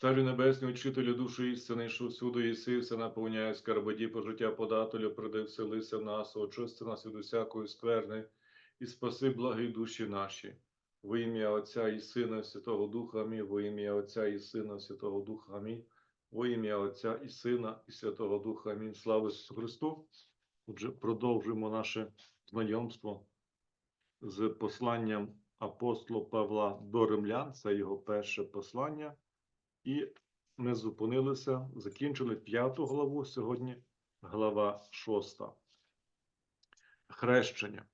Царю Небесний, учителю душі істини, що всюди єси, все наповняє скарбоді, пожиття подателю, приди вселися в нас, очисти нас від усякої скверни, і спаси благі душі наші. Во ім'я Отця і Сина, Святого Духа Амінь, во ім'я Отця і Сина, Святого Духа Амінь, во ім'я Отця і Сина, і Святого Духа Амінь. Слава Ісусу Христу! Отже, продовжуємо наше знайомство з посланням апостола Павла до римлян, це його перше послання. І ми зупинилися, закінчили п'яту главу, сьогодні глава шоста. Хрещення.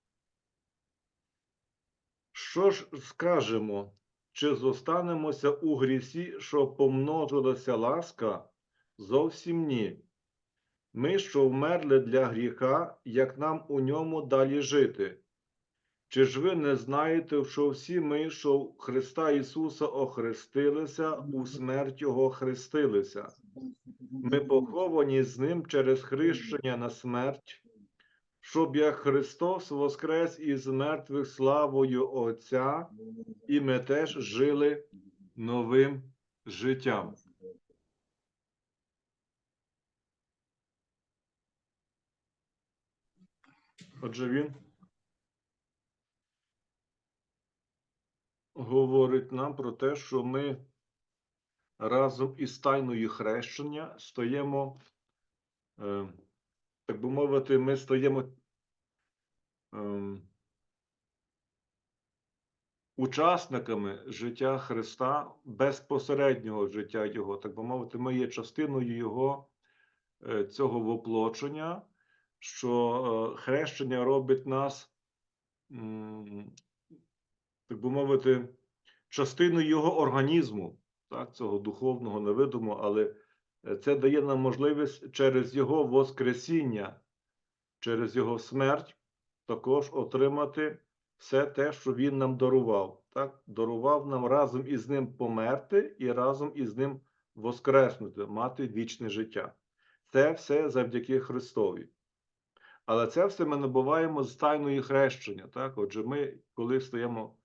Що ж скажемо? Чи зостанемося у грісі, що помножилася ласка? Зовсім ні. Ми, що вмерли для гріха, як нам у ньому далі жити? Чи ж ви не знаєте, що всі ми, що Христа Ісуса охрестилися, у смерть Його хрестилися? Ми поховані з Ним через хрещення на смерть, щоб як Христос воскрес із мертвих славою Отця, і ми теж жили новим життям. Отже, він говорить нам про те, що ми разом із тайною хрещення стаємо, е, так би мовити, ми стаємо е, учасниками життя Христа, безпосереднього життя Його, так би мовити, ми є частиною Його е, цього воплочення, що хрещення робить нас. Так би мовити, частиною його організму, так, цього духовного, невидимого, але е, це дає нам можливість через його Воскресіння, через його смерть, також отримати все те, що він нам дарував. Так? Дарував нам разом із ним померти і разом із ним воскреснути, мати вічне життя. Це все завдяки Христові. Але це все ми набуваємо з тайної хрещення. Так? Отже, ми, коли стаємо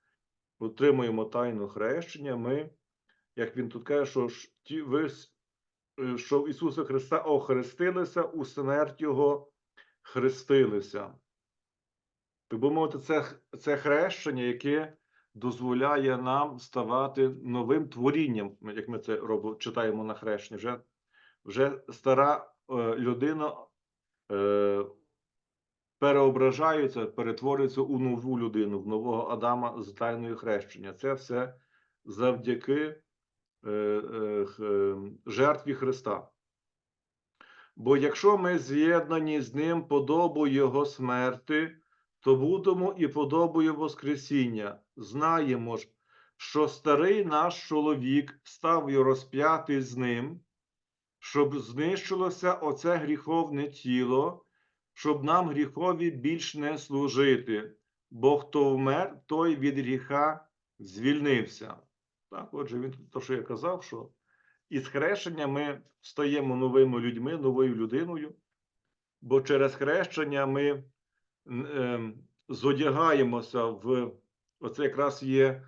отримуємо тайну хрещення, ми, як він тут каже, що ті ви, е, що в Ісуса Христа охрестилися, у смерть Його хрестилися. Так би мовити, це, це хрещення, яке дозволяє нам ставати новим творінням, як ми це робимо, читаємо на хрещенні. Вже, вже стара е, людина е, переображаються, перетворюються у нову людину, в нового Адама з тайною хрещення. Це все завдяки е, е, е, жертві Христа. Бо якщо ми з'єднані з Ним подобою Його смерти, то будемо і подобою Воскресіння. Знаємо ж, що старий наш чоловік став розп'ятий з ним, щоб знищилося оце гріховне тіло, щоб нам гріхові більш не служити, бо хто вмер, той від гріха звільнився. Так, отже, він то, що я казав, що із хрещення ми стаємо новими людьми, новою людиною, бо через хрещення ми ем, зодягаємося в оце якраз є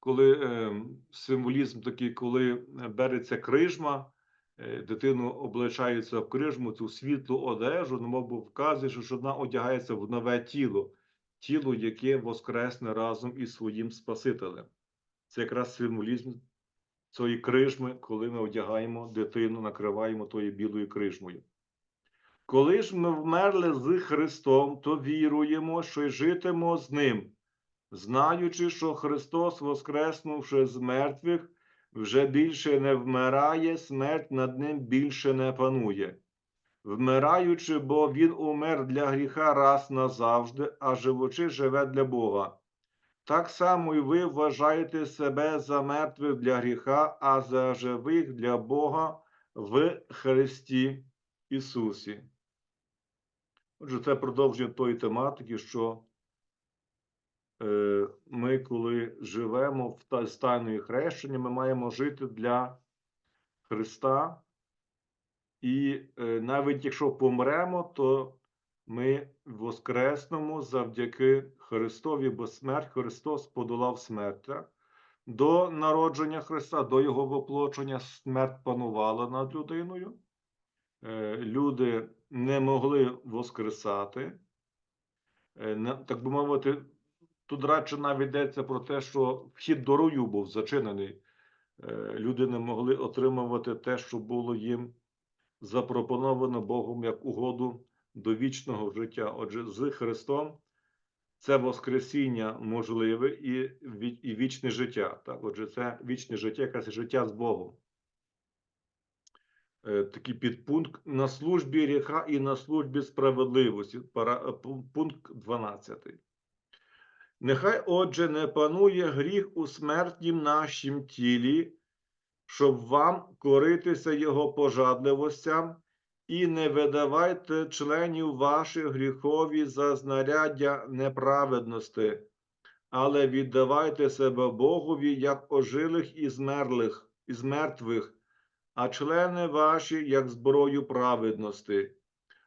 коли ем, символізм такий, коли береться крижма, е, дитину облачаються в крижму, цю світлу одежу, ну, мов би вказує, що вона одягається в нове тіло, тіло, яке воскресне разом із своїм Спасителем. Це якраз символізм цієї крижми, коли ми одягаємо дитину, накриваємо тою білою крижмою. Коли ж ми вмерли з Христом, то віруємо, що й житимо з Ним, знаючи, що Христос, воскреснувши з мертвих, вже більше не вмирає, смерть над ним більше не панує. Вмираючи, бо Він умер для гріха раз назавжди, а живучи живе для Бога. Так само і ви вважаєте себе за мертвих для гріха, а за живих для Бога в Христі Ісусі. Отже, це продовження тої тематики, що ми, коли живемо в та- з хрещення, ми маємо жити для Христа. І е, навіть якщо помремо, то ми воскреснемо завдяки Христові, бо смерть Христос подолав смерть. До народження Христа, до Його воплочення, смерть панувала над людиною. Е, Люди не могли воскресати. Е, Так би мовити, тут радше навіть йдеться про те, що вхід до раю був зачинений. Е, Люди не могли отримувати те, що було їм запропоновано Богом як угоду до вічного життя. Отже, з Христом це Воскресіння можливе і, і вічне життя. Так? Отже, це вічне життя, якесь життя з Богом. Е, Такий підпункт на службі гріха і на службі справедливості. Пункт 12. Нехай, отже, не панує гріх у смертнім нашім тілі, щоб вам коритися його пожадливостям, і не видавайте членів ваших гріхові за знаряддя неправедності, але віддавайте себе Богові як ожилих і змерлих, із мертвих, а члени ваші як зброю праведності.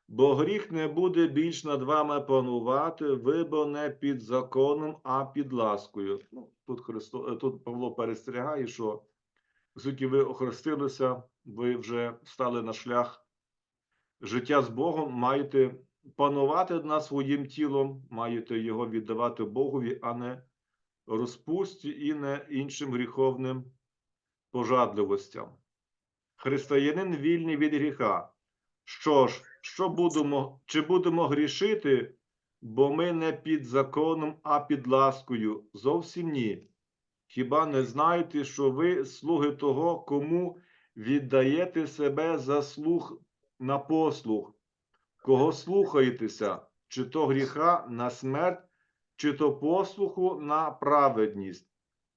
Бо гріх не буде більш над вами панувати, ви бо не під законом, а під ласкою. Ну, тут, Христо, е, тут Павло перестерігає, що по суті ви охрестилися, ви вже стали на шлях життя з Богом, маєте панувати над своїм тілом, маєте його віддавати Богові, а не розпусті і не іншим гріховним пожадливостям. Християнин вільний від гріха. Що ж, що будемо, чи будемо грішити, бо ми не під законом, а під ласкою? Зовсім ні. Хіба не знаєте, що ви слуги того, кому віддаєте себе за слух на послух? Кого слухаєтеся, чи то гріха на смерть, чи то послуху на праведність?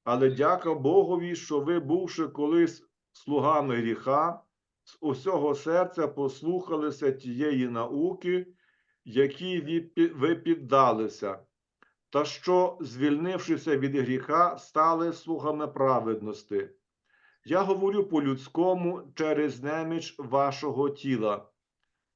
Але дяка Богові, що ви, бувши колись слугами гріха, з усього серця послухалися тієї науки, якій ви піддалися, та що, звільнившися від гріха, стали слугами праведності. Я говорю по-людському через неміч вашого тіла.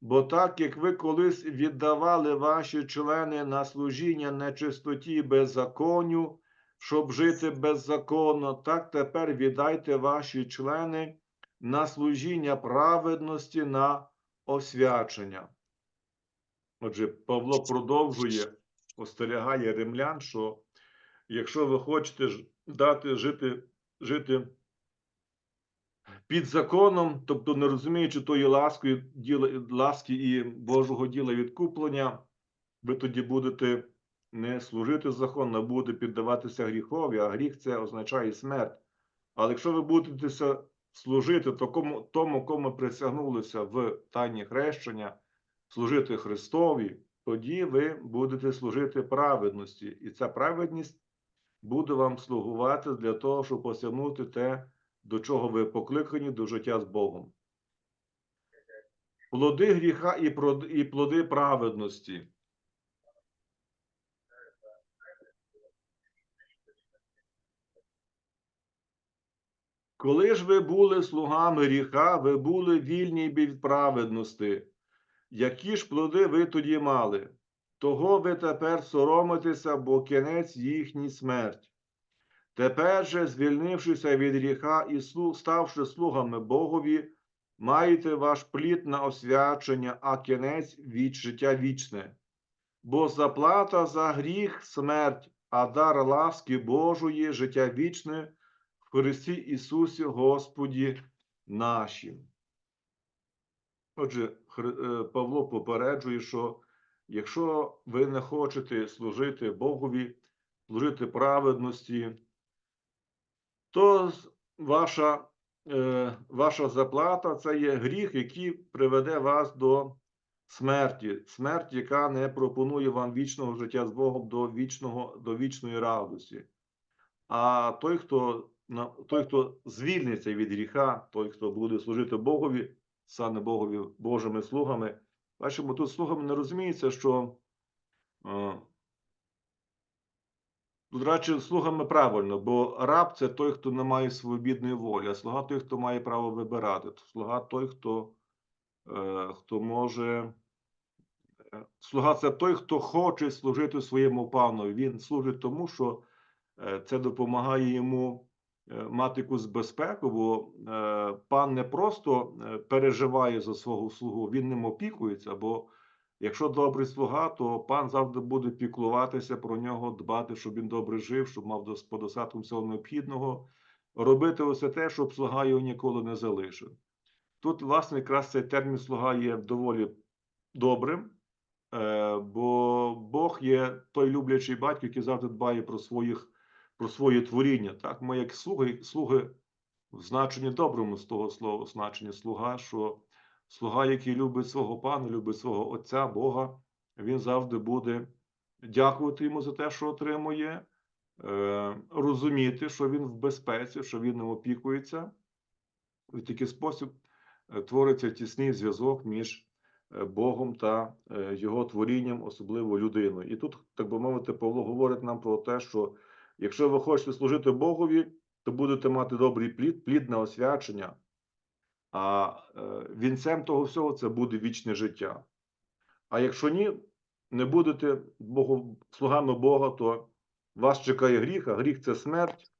Бо так як ви колись віддавали ваші члени на служіння нечистоті беззаконню, щоб жити беззаконно, так тепер віддайте ваші члени на служіння праведності на освячення. Отже, Павло продовжує, остерігає римлян, що якщо ви хочете дати жити, жити під законом, тобто не розуміючи тої ласки, ласки і Божого діла відкуплення, ви тоді будете не служити закону, а будете піддаватися гріхові, а гріх це означає смерть. Але якщо ви будете служити такому, тому, кому присягнулися в тайні хрещення, служити Христові, тоді ви будете служити праведності. І ця праведність буде вам слугувати для того, щоб осягнути те, до чого ви покликані до життя з Богом. Плоди гріха і плоди праведності. Коли ж ви були слугами гріха, ви були вільні від праведності. Які ж плоди ви тоді мали? Того ви тепер соромитеся, бо кінець їхній смерть. Тепер же, звільнившися від гріха і ставши слугами Богові, маєте ваш плід на освячення, а кінець від життя вічне. Бо заплата за гріх смерть, а дар ласки Божої життя вічне Христі Ісусі Господі нашим. Отже, е, Павло попереджує, що якщо ви не хочете служити Богові, служити праведності, то ваша, е, ваша заплата це є гріх, який приведе вас до смерті. Смерть, яка не пропонує вам вічного життя з Богом до, вічного, до вічної радості. А той, хто, той, хто звільниться від гріха, той, хто буде служити Богові, стане Богові Божими слугами. Бачимо, тут слугами не розуміється, що е, Тут радше слугами правильно, бо раб це той, хто не має свобідної волі, а слуга той, хто має право вибирати. Слуга той, хто, е, хто може. е, Слуга це той, хто хоче служити своєму панові. Він служить тому, що це допомагає йому мати якусь безпеку, бо е, пан не просто е, переживає за свого слугу, він ним опікується. Бо якщо добрий слуга, то пан завжди буде піклуватися про нього, дбати, щоб він добре жив, щоб мав по достатку всього необхідного, робити усе те, щоб слуга його ніколи не залишив. Тут, власне, якраз цей термін слуга є доволі добрим, е, бо Бог є той люблячий батько, який завжди дбає про своїх про своє творіння. Так, ми, як слуги, слуги в значенні доброму з того слова, значення слуга, що слуга, який любить свого пана, любить свого Отця, Бога, він завжди буде дякувати йому за те, що отримує, е, розуміти, що він в безпеці, що він ним опікується. В такий спосіб е, твориться тісний зв'язок між е, Богом та його творінням, особливо людиною. І тут, так би мовити, Павло говорить нам про те, що якщо ви хочете служити Богові, то будете мати добрий плід, плідне освячення, а е, вінцем того всього це буде вічне життя. А якщо ні, не будете Богу, слугами Бога, то вас чекає гріх, а гріх це смерть.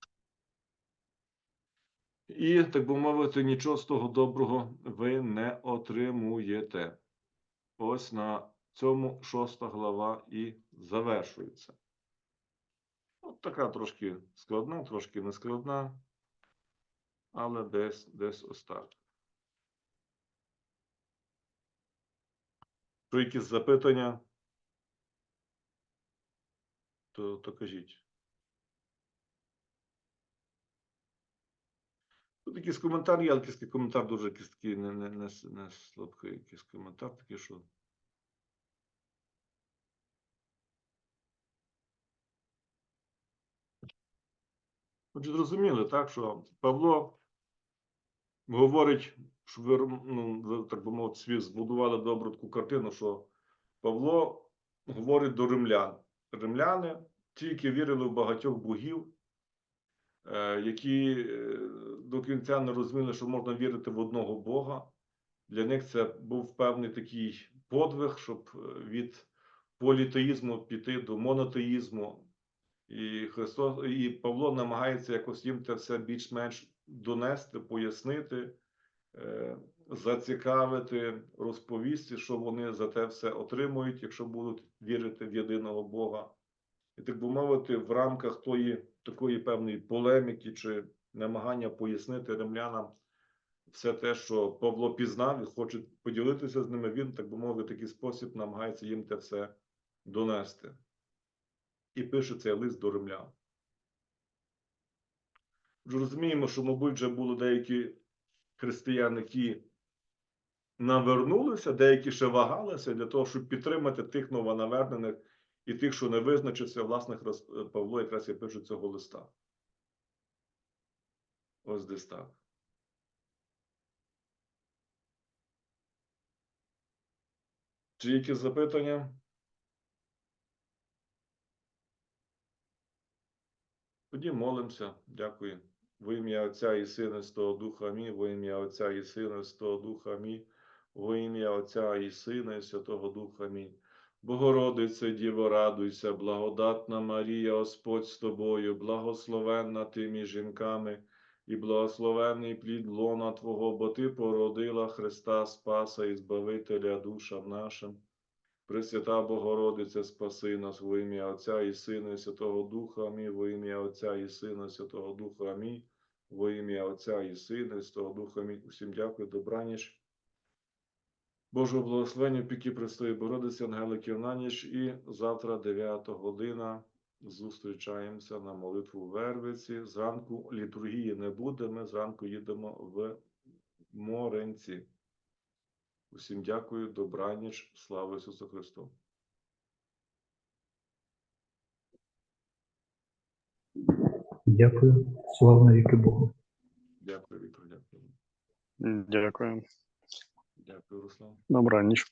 І, так би мовити, нічого з того доброго ви не отримуєте. Ось на цьому шоста глава і завершується. От така трошки складна, трошки нескладна, але десь, десь ось так. Що якісь запитання, то, то кажіть. Тут якийсь коментар але якийсь коментар дуже якийсь такий не, не, не, не слабкий, якийсь коментар такий, що. Отже, зрозуміли, так, що Павло говорить, що ви, ну, так би мовити, свій збудували добру таку картину, що Павло говорить до римлян. Римляни тільки вірили в багатьох богів, е, які е, до кінця не розуміли, що можна вірити в одного Бога. Для них це був певний такий подвиг, щоб е, від політеїзму піти до монотеїзму. І Христос, і Павло намагається якось їм це все більш-менш донести, пояснити, е, зацікавити, розповісти, що вони за те все отримують, якщо будуть вірити в єдиного Бога. І так би мовити, в рамках тої такої певної полеміки чи намагання пояснити римлянам все те, що Павло пізнав і хоче поділитися з ними, він, так би мовити, такий спосіб намагається їм це все донести. І пише цей лист до римлян. Вже розуміємо, що, мабуть, вже були деякі християни, які навернулися, деякі ще вагалися для того, щоб підтримати тих новонавернених і тих, що не визначився, власне, Хрис- Павло якраз і пише цього листа. Ось десь так. Чи якісь запитання? Тоді молимося. Дякую. Во ім'я Отця і Сина Святого Духа Амінь. Во ім'я Отця і Сина Святого Духа Амінь. Во ім'я Отця і Сина Святого Духа Амінь. Богородице, Діво, радуйся, благодатна Марія, Господь з тобою, благословенна ти між жінками, і благословенний плід лона Твого, бо Ти породила Христа Спаса і Збавителя душам нашим. Пресвята Богородице, спаси нас во ім'я Отця і Сина і Святого Духа Амінь, во ім'я Отця і Сина і Святого Духа Амінь, во ім'я Отця і Сина і Святого Духа Амінь. Усім дякую, добраніч. Божого благословення, піки Престої Бородиці, Ангеликів на ніч. І завтра, 9 година, зустрічаємося на молитву Вервиці. Зранку літургії не буде, ми зранку їдемо в Моренці. Усім дякую, добраніч, слава Ісусу Христу. Дякую. Слава віки Богу. Дякую, Віктор, дякую. Дякую. Дякую, Руслан. Добраніч.